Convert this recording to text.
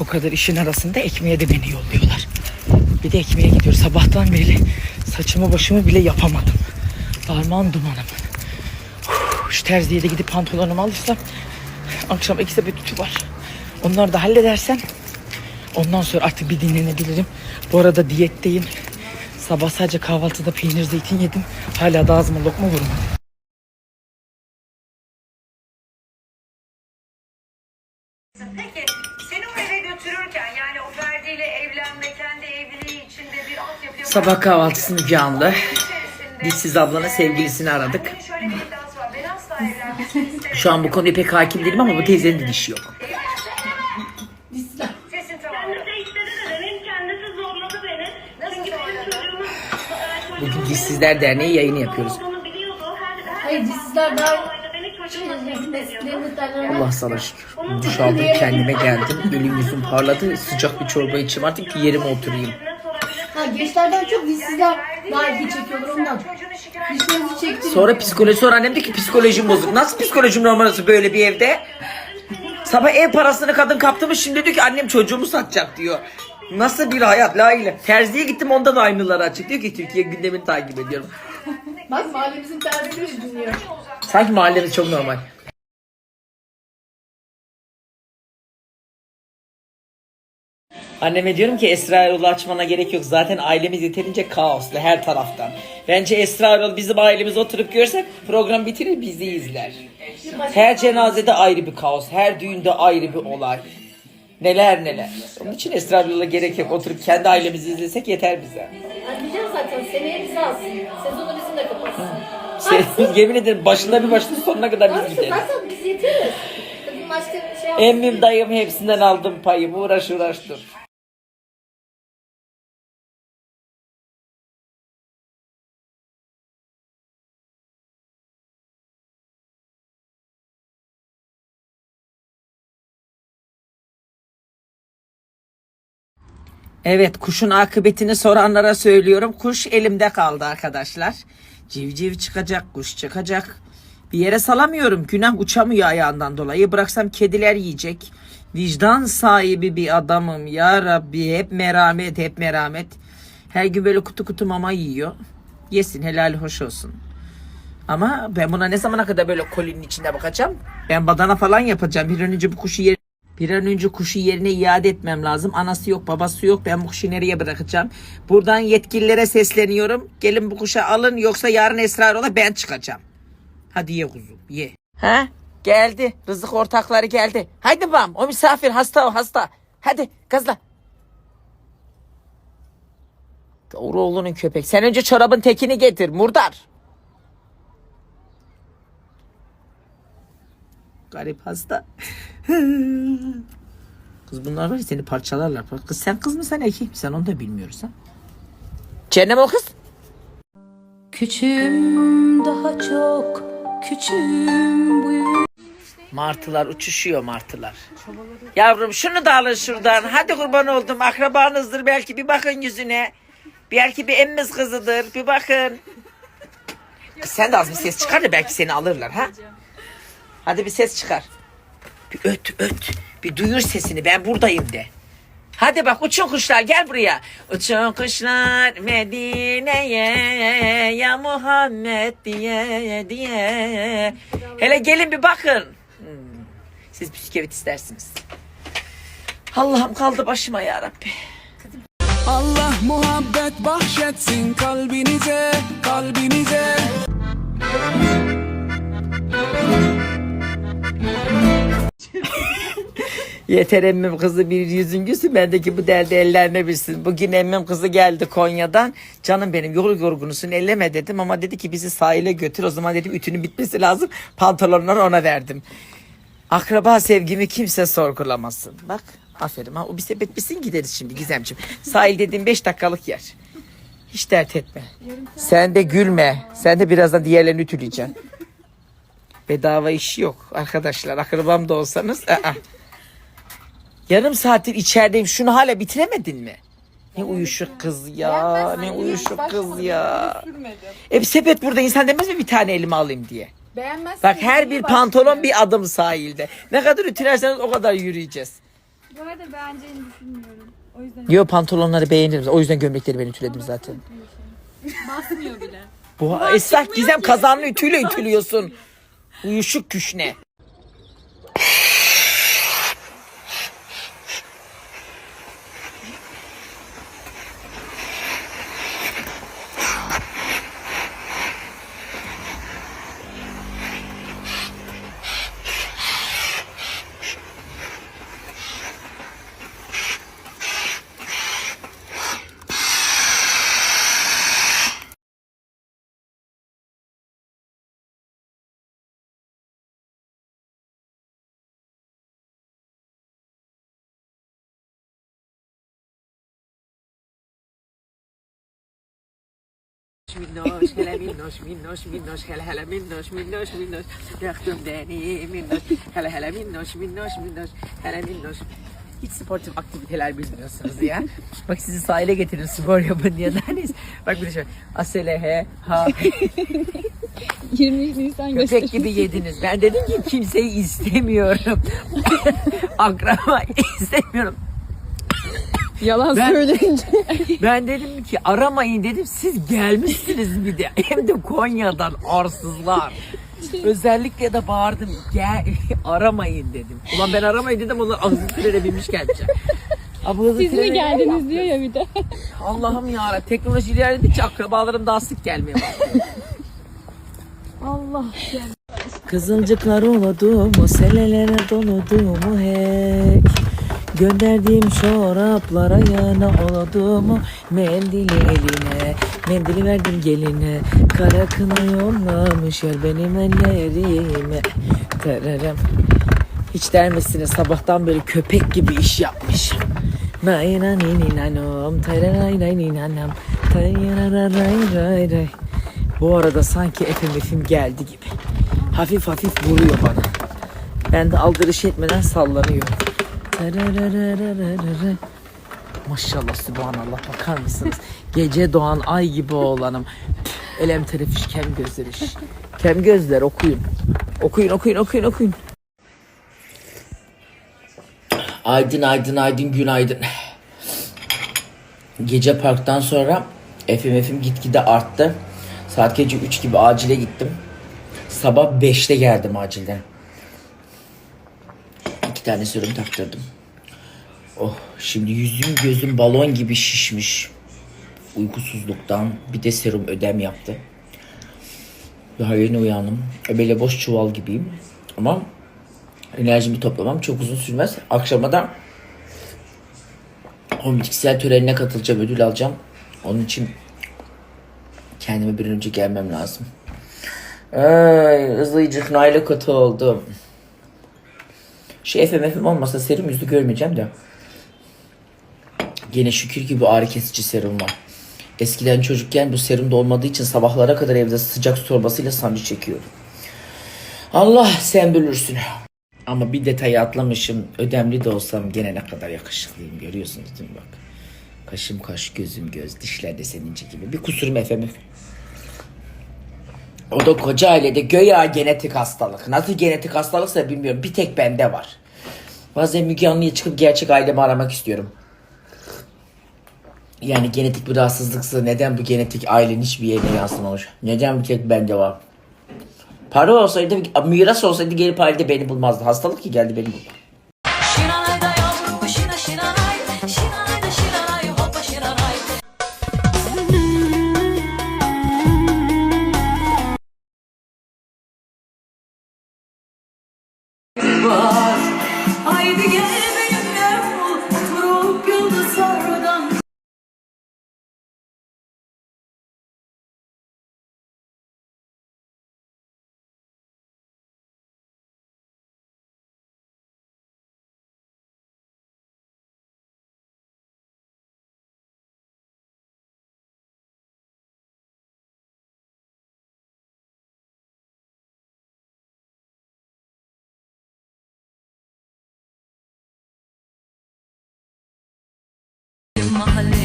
O kadar işin arasında ekmeğe de beni yolluyorlar. Bir de ekmeğe gidiyor. Sabahtan beri saçımı başımı bile yapamadım. Darman dumanım. Şu terziye de gidip pantolonumu alırsam akşam iki sepet ütü var. Onları da halledersem ondan sonra artık bir dinlenebilirim. Bu arada diyetteyim. Sabah sadece kahvaltıda peynir zeytin yedim. Hala da ağzıma lokma vurmadı. Sabah kahvaltısı Müge Anlı. Dişsiz ablanın sevgilisini aradık. Şu an bu konuya pek hakim değilim ama bu teyzenin de dişi yok. Bugün Dişsizler Derneği yayını yapıyoruz. Hayır dişsizler daha Allah sana şükür. Duş aldım kendime geldim. Elim yüzüm parladı. Sıcak bir çorba içim artık yerime oturayım. Ha gençlerden çok dişsizler daha ilgi çekiyorlar ondan. Çocuğunu şikayet Dişlerinizi çektirin. Sonra psikoloji sonra annem dedi ki psikolojim bozuk. Nasıl psikolojim numarası böyle bir evde? Sabah ev parasını kadın kaptı mı şimdi diyor ki annem çocuğumu satacak diyor. Nasıl bir hayat la ile. Terziye gittim onda da aynıları açık. Diyor ki Türkiye gündemini takip ediyorum. Bak mahallemizin terzini dinliyor. Sanki mahallemiz çok normal. Anneme diyorum ki Esra Erol'u açmana gerek yok. Zaten ailemiz yeterince kaoslu her taraftan. Bence Esra Erol bizim ailemiz oturup görse program bitirir bizi izler. Her cenazede ayrı bir kaos. Her düğünde ayrı bir olay. Neler neler. Onun için Esra Erol'a gerek yok. Oturup kendi ailemizi izlesek yeter bize. Diyeceğim zaten seneye bizi alsın. Sezonu bizimle kapatsın. Sen, yemin ederim başında bir başında sonuna kadar biz Abi gideriz. zaten biz yeteriz. Kadın başka bir şey yapmaz. Emmim dayım hepsinden aldım payımı uğraş uğraş dur. Evet kuşun akıbetini soranlara söylüyorum. Kuş elimde kaldı arkadaşlar. Civciv çıkacak, kuş çıkacak. Bir yere salamıyorum. Günah uçamıyor ayağından dolayı. Bıraksam kediler yiyecek. Vicdan sahibi bir adamım. Ya Rabbi hep merhamet, hep merhamet. Her gün böyle kutu kutu mama yiyor. Yesin helal hoş olsun. Ama ben buna ne zamana kadar böyle kolinin içinde bakacağım? Ben badana falan yapacağım. Bir önce bu kuşu yer bir an önce kuşu yerine iade etmem lazım. Anası yok, babası yok. Ben bu kuşu nereye bırakacağım? Buradan yetkililere sesleniyorum. Gelin bu kuşu alın yoksa yarın esrar ola ben çıkacağım. Hadi ye kuzum, ye. Ha? Geldi. Rızık ortakları geldi. Haydi bam. O misafir hasta o hasta. Hadi gazla. Doğru oğlunun köpek. Sen önce çorabın tekini getir. Murdar. Garip hasta. kız bunlar var ya seni parçalarlar. Kız sen kız mı sen erkek mi sen onu da bilmiyoruz ha. Cennem o kız. Küçüğüm daha çok küçüğüm bu Martılar uçuşuyor martılar. Yavrum şunu da alın şuradan. Hadi kurban oldum. Akrabanızdır belki bir bakın yüzüne. Belki bir emmiz kızıdır. Bir bakın. Kız sen de az bir ses çıkar da belki seni alırlar ha. Hadi bir ses çıkar. Bir öt öt. Bir duyur sesini ben buradayım de. Hadi bak uçun kuşlar gel buraya. Uçun kuşlar Medine'ye ya Muhammed diye diye. Hele gelin bir bakın. Hmm. Siz bisküvit istersiniz. Allah'ım kaldı başıma ya Rabbi. Allah muhabbet bahşetsin kalbinize, kalbinize. Yeter emmim kızı bir yüzüncüsü bendeki bu derdi ellerine bilsin. Bugün emmim kızı geldi Konya'dan. Canım benim yol yorgunusun elleme dedim ama dedi ki bizi sahile götür. O zaman dedim ütünün bitmesi lazım. Pantolonları ona verdim. Akraba sevgimi kimse sorgulamasın. Bak aferin ha o bir sepet bitsin gideriz şimdi Gizemciğim. Sahil dediğim beş dakikalık yer. Hiç dert etme. Sen de gülme. Sen de birazdan diğerlerini ütüleyeceksin. Bedava işi yok arkadaşlar. Akrabam da olsanız. aa. Yarım saattir içerideyim. Şunu hala bitiremedin mi? Ne uyuşuk kız ya. Ne uyuşuk kız ya. E bir sepet burada insan demez mi bir tane elime alayım diye. Beğenmezsin. Bak her bir pantolon bir adım sahilde. Ne kadar ütülerseniz o kadar yürüyeceğiz. Bu arada beğeneceğini düşünmüyorum. O yüzden Yo pantolonları beğenirim. O yüzden gömlekleri ben ütüledim zaten. basmıyor bile. Bu Esra Gizem kazanlı ütüyle ütülüyorsun. Uyuşuk küşne. Minnoş, hele minnoş, minnoş, minnoş, hele hele minnoş, minnoş, minnoş. Yaktım beni minnoş, hele hele minnoş, minnoş, minnoş, hele minnoş. Hiç sportif aktiviteler bilmiyorsunuz ya. Bak sizi sahile getirin spor yapın diye deriz. Bak bir de şöyle asele he ha 23 Nisan köpek gibi yediniz. Ben dedim ki kimseyi istemiyorum. Akraba istemiyorum. Yalan Ben- söyleyince. Ben dedim ki aramayın dedim. Siz gelmişsiniz bir de. Hem de Konya'dan arsızlar. Özellikle de bağırdım. Gel aramayın dedim. Ulan ben aramayın dedim. Onlar ağzı trene binmiş. Abi hızlı Siz mi geldiniz diyor ya bir de. Allah'ım ya teknoloji ilerledikçe akrabalarım daha sık gelmeye başladı. Allah. Kızılcıklar oludu mu, selelere doludu mu hey? Gönderdiğim çoraplara yana oludu mu Mendili eline, mendili verdim geline Kara kına yollamış yer benim ellerime Tererem Hiç der misiniz sabahtan beri köpek gibi iş yapmış Naynaninanom, tararaynaninanam, tarararayrayray. Bu arada sanki efim efim geldi gibi. Hafif hafif vuruyor bana. Ben de aldırış etmeden sallanıyor. Maşallah subhanallah bakar mısınız? Gece doğan ay gibi oğlanım. Elem terefiş kem gözler iş. Kem gözler okuyun. Okuyun okuyun okuyun okuyun. Aydın aydın aydın günaydın. Gece parktan sonra efim efim gitgide arttı. Saat gece 3 gibi acile gittim. Sabah 5'te geldim acilden. Tane serum taktırdım. Oh şimdi yüzüm gözüm balon gibi şişmiş. Uykusuzluktan bir de serum ödem yaptı. Daha yeni uyandım. Böyle boş çuval gibiyim. Ama enerjimi toplamam çok uzun sürmez. Akşama da o bitkisel törenine katılacağım, ödül alacağım. Onun için kendime bir önce gelmem lazım. Ay, hızlıcık nayle kötü oldum. Şey FMF'im olmasa serum yüzü görmeyeceğim de. Gene şükür ki bu ağrı kesici serum var. Eskiden çocukken bu serum da olmadığı için sabahlara kadar evde sıcak su torbasıyla sancı çekiyordum. Allah sen bilirsin. Ama bir detayı atlamışım. Ödemli de olsam gene ne kadar yakışıklıyım görüyorsunuz değil mi bak. Kaşım kaş, gözüm göz, dişler de seninki gibi. Bir kusurum efendim. O da koca ailede göya genetik hastalık. Nasıl genetik hastalıksa bilmiyorum. Bir tek bende var. Bazen Müge Anlı'ya çıkıp gerçek ailemi aramak istiyorum. Yani genetik bir rahatsızlıksa neden bu genetik ailenin hiçbir yerine yansımamış? Neden bir tek bende var? Para olsaydı, miras olsaydı gelip ailede beni bulmazdı. Hastalık ki geldi beni buldu. محل